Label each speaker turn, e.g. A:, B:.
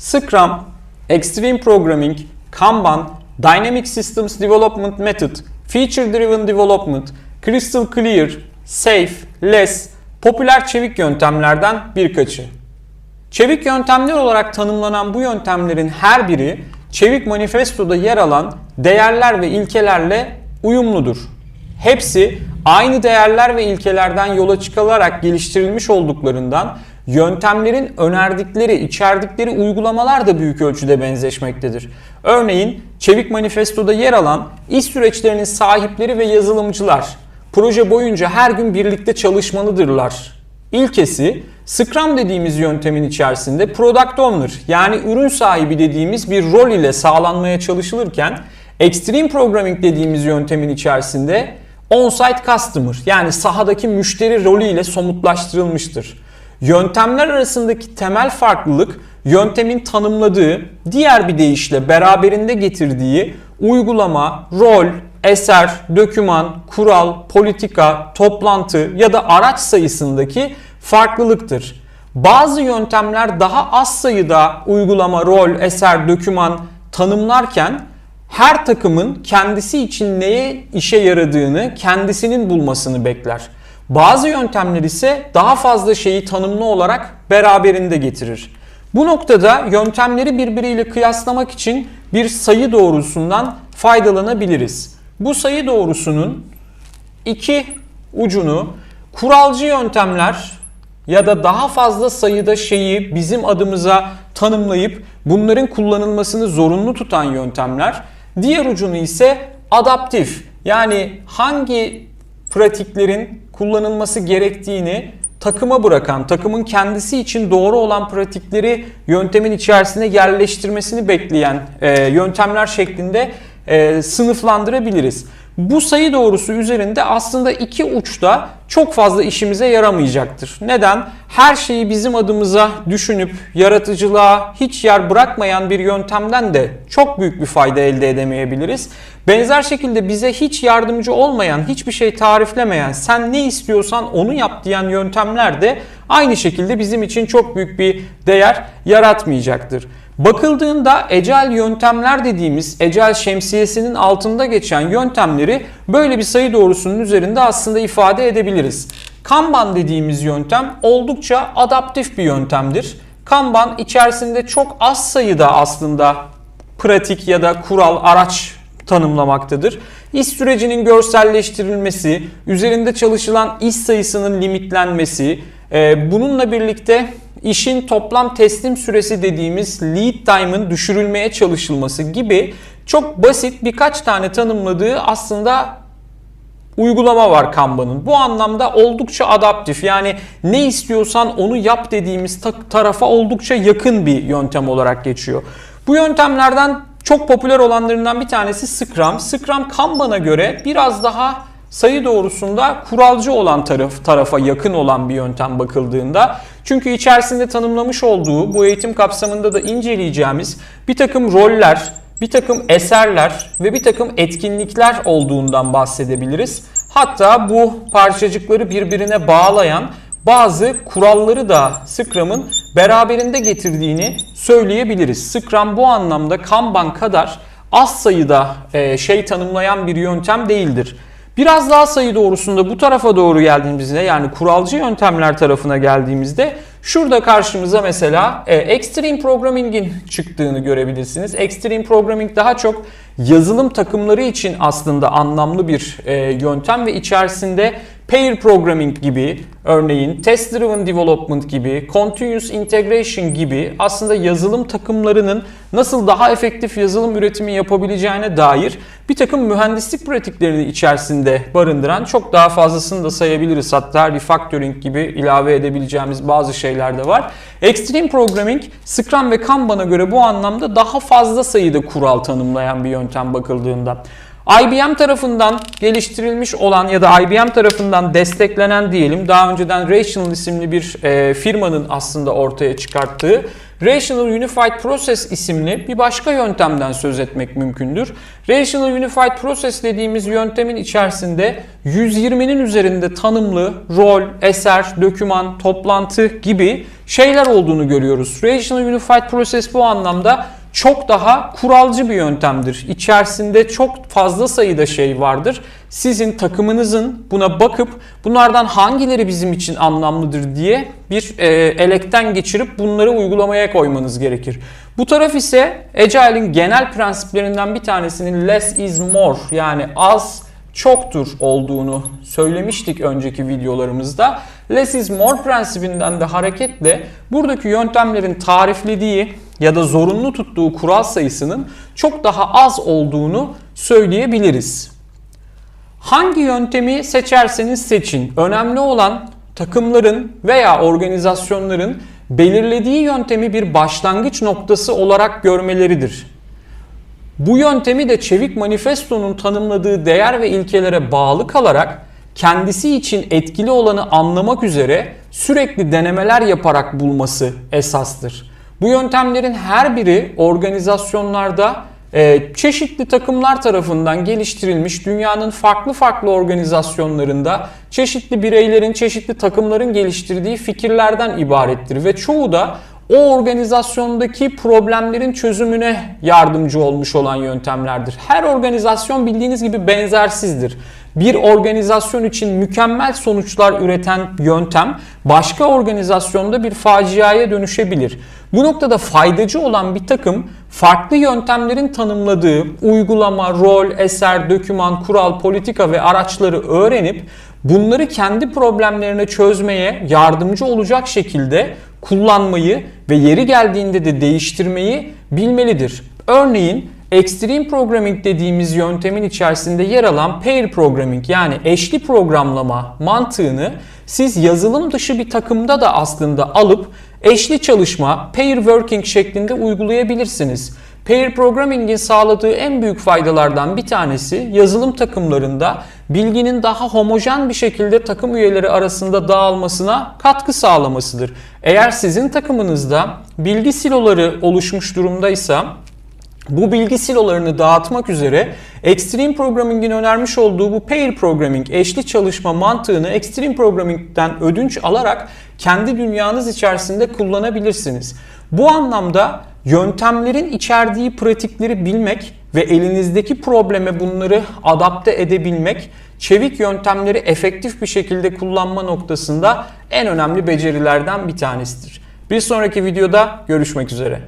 A: Scrum, Extreme Programming, Kanban, Dynamic Systems Development Method, Feature Driven Development, Crystal Clear, Safe, Less, popüler çevik yöntemlerden birkaçı. Çevik yöntemler olarak tanımlanan bu yöntemlerin her biri Çevik Manifesto'da yer alan değerler ve ilkelerle uyumludur. Hepsi aynı değerler ve ilkelerden yola çıkılarak geliştirilmiş olduklarından yöntemlerin önerdikleri, içerdikleri uygulamalar da büyük ölçüde benzeşmektedir. Örneğin Çevik Manifesto'da yer alan iş süreçlerinin sahipleri ve yazılımcılar proje boyunca her gün birlikte çalışmalıdırlar. İlkesi Scrum dediğimiz yöntemin içerisinde Product Owner yani ürün sahibi dediğimiz bir rol ile sağlanmaya çalışılırken Extreme Programming dediğimiz yöntemin içerisinde On-Site Customer yani sahadaki müşteri rolü ile somutlaştırılmıştır. Yöntemler arasındaki temel farklılık yöntemin tanımladığı, diğer bir deyişle beraberinde getirdiği uygulama, rol, eser, döküman, kural, politika, toplantı ya da araç sayısındaki farklılıktır. Bazı yöntemler daha az sayıda uygulama, rol, eser, döküman tanımlarken her takımın kendisi için neye işe yaradığını kendisinin bulmasını bekler. Bazı yöntemler ise daha fazla şeyi tanımlı olarak beraberinde getirir. Bu noktada yöntemleri birbiriyle kıyaslamak için bir sayı doğrusundan faydalanabiliriz. Bu sayı doğrusunun iki ucunu kuralcı yöntemler ya da daha fazla sayıda şeyi bizim adımıza tanımlayıp bunların kullanılmasını zorunlu tutan yöntemler, diğer ucunu ise adaptif yani hangi pratiklerin kullanılması gerektiğini takıma bırakan, takımın kendisi için doğru olan pratikleri yöntemin içerisine yerleştirmesini bekleyen e, yöntemler şeklinde e, sınıflandırabiliriz. Bu sayı doğrusu üzerinde aslında iki uçta çok fazla işimize yaramayacaktır. Neden? Her şeyi bizim adımıza düşünüp yaratıcılığa hiç yer bırakmayan bir yöntemden de çok büyük bir fayda elde edemeyebiliriz. Benzer şekilde bize hiç yardımcı olmayan, hiçbir şey tariflemeyen, sen ne istiyorsan onu yap diyen yöntemler de aynı şekilde bizim için çok büyük bir değer yaratmayacaktır. Bakıldığında ecel yöntemler dediğimiz ecel şemsiyesinin altında geçen yöntemleri böyle bir sayı doğrusunun üzerinde aslında ifade edebiliriz. Kanban dediğimiz yöntem oldukça adaptif bir yöntemdir. Kanban içerisinde çok az sayıda aslında pratik ya da kural, araç tanımlamaktadır. İş sürecinin görselleştirilmesi, üzerinde çalışılan iş sayısının limitlenmesi, e, bununla birlikte işin toplam teslim süresi dediğimiz lead time'ın düşürülmeye çalışılması gibi çok basit birkaç tane tanımladığı aslında uygulama var Kanban'ın. Bu anlamda oldukça adaptif. Yani ne istiyorsan onu yap dediğimiz ta- tarafa oldukça yakın bir yöntem olarak geçiyor. Bu yöntemlerden çok popüler olanlarından bir tanesi Scrum. Scrum Kanban'a göre biraz daha sayı doğrusunda kuralcı olan taraf tarafa yakın olan bir yöntem bakıldığında. Çünkü içerisinde tanımlamış olduğu bu eğitim kapsamında da inceleyeceğimiz bir takım roller, bir takım eserler ve bir takım etkinlikler olduğundan bahsedebiliriz. Hatta bu parçacıkları birbirine bağlayan bazı kuralları da Scrum'ın beraberinde getirdiğini söyleyebiliriz. Scrum bu anlamda Kanban kadar az sayıda e, şey tanımlayan bir yöntem değildir. Biraz daha sayı doğrusunda bu tarafa doğru geldiğimizde yani kuralcı yöntemler tarafına geldiğimizde şurada karşımıza mesela e, Extreme Programming'in çıktığını görebilirsiniz. Extreme Programming daha çok yazılım takımları için aslında anlamlı bir e, yöntem ve içerisinde pair programming gibi örneğin test driven development gibi continuous integration gibi aslında yazılım takımlarının nasıl daha efektif yazılım üretimi yapabileceğine dair bir takım mühendislik pratiklerini içerisinde barındıran çok daha fazlasını da sayabiliriz. Hatta refactoring gibi ilave edebileceğimiz bazı şeyler de var. Extreme Programming Scrum ve Kanban'a göre bu anlamda daha fazla sayıda kural tanımlayan bir yöntem bakıldığında. IBM tarafından geliştirilmiş olan ya da IBM tarafından desteklenen diyelim daha önceden Rational isimli bir e, firmanın aslında ortaya çıkarttığı Rational Unified Process isimli bir başka yöntemden söz etmek mümkündür. Rational Unified Process dediğimiz yöntemin içerisinde 120'nin üzerinde tanımlı rol, eser, döküman, toplantı gibi şeyler olduğunu görüyoruz. Rational Unified Process bu anlamda çok daha kuralcı bir yöntemdir. İçerisinde çok fazla sayıda şey vardır. Sizin takımınızın buna bakıp bunlardan hangileri bizim için anlamlıdır diye bir e, elekten geçirip bunları uygulamaya koymanız gerekir. Bu taraf ise Agile'in genel prensiplerinden bir tanesinin less is more yani az çoktur olduğunu söylemiştik önceki videolarımızda. Less is more prensibinden de hareketle buradaki yöntemlerin tariflediği ya da zorunlu tuttuğu kural sayısının çok daha az olduğunu söyleyebiliriz. Hangi yöntemi seçerseniz seçin. Önemli olan takımların veya organizasyonların belirlediği yöntemi bir başlangıç noktası olarak görmeleridir. Bu yöntemi de Çevik Manifesto'nun tanımladığı değer ve ilkelere bağlı kalarak kendisi için etkili olanı anlamak üzere sürekli denemeler yaparak bulması esastır. Bu yöntemlerin her biri organizasyonlarda e, çeşitli takımlar tarafından geliştirilmiş dünyanın farklı farklı organizasyonlarında çeşitli bireylerin, çeşitli takımların geliştirdiği fikirlerden ibarettir. Ve çoğu da o organizasyondaki problemlerin çözümüne yardımcı olmuş olan yöntemlerdir. Her organizasyon bildiğiniz gibi benzersizdir. Bir organizasyon için mükemmel sonuçlar üreten yöntem başka organizasyonda bir faciaya dönüşebilir. Bu noktada faydacı olan bir takım farklı yöntemlerin tanımladığı uygulama, rol, eser, döküman, kural, politika ve araçları öğrenip bunları kendi problemlerine çözmeye yardımcı olacak şekilde kullanmayı ve yeri geldiğinde de değiştirmeyi bilmelidir. Örneğin Extreme Programming dediğimiz yöntemin içerisinde yer alan Pair Programming yani eşli programlama mantığını siz yazılım dışı bir takımda da aslında alıp eşli çalışma, pair working şeklinde uygulayabilirsiniz. Pair Programming'in sağladığı en büyük faydalardan bir tanesi yazılım takımlarında bilginin daha homojen bir şekilde takım üyeleri arasında dağılmasına katkı sağlamasıdır. Eğer sizin takımınızda bilgi siloları oluşmuş durumdaysa bu bilgi silolarını dağıtmak üzere Extreme Programming'in önermiş olduğu bu pair programming, eşli çalışma mantığını Extreme Programming'den ödünç alarak kendi dünyanız içerisinde kullanabilirsiniz. Bu anlamda yöntemlerin içerdiği pratikleri bilmek ve elinizdeki probleme bunları adapte edebilmek, çevik yöntemleri efektif bir şekilde kullanma noktasında en önemli becerilerden bir tanesidir. Bir sonraki videoda görüşmek üzere.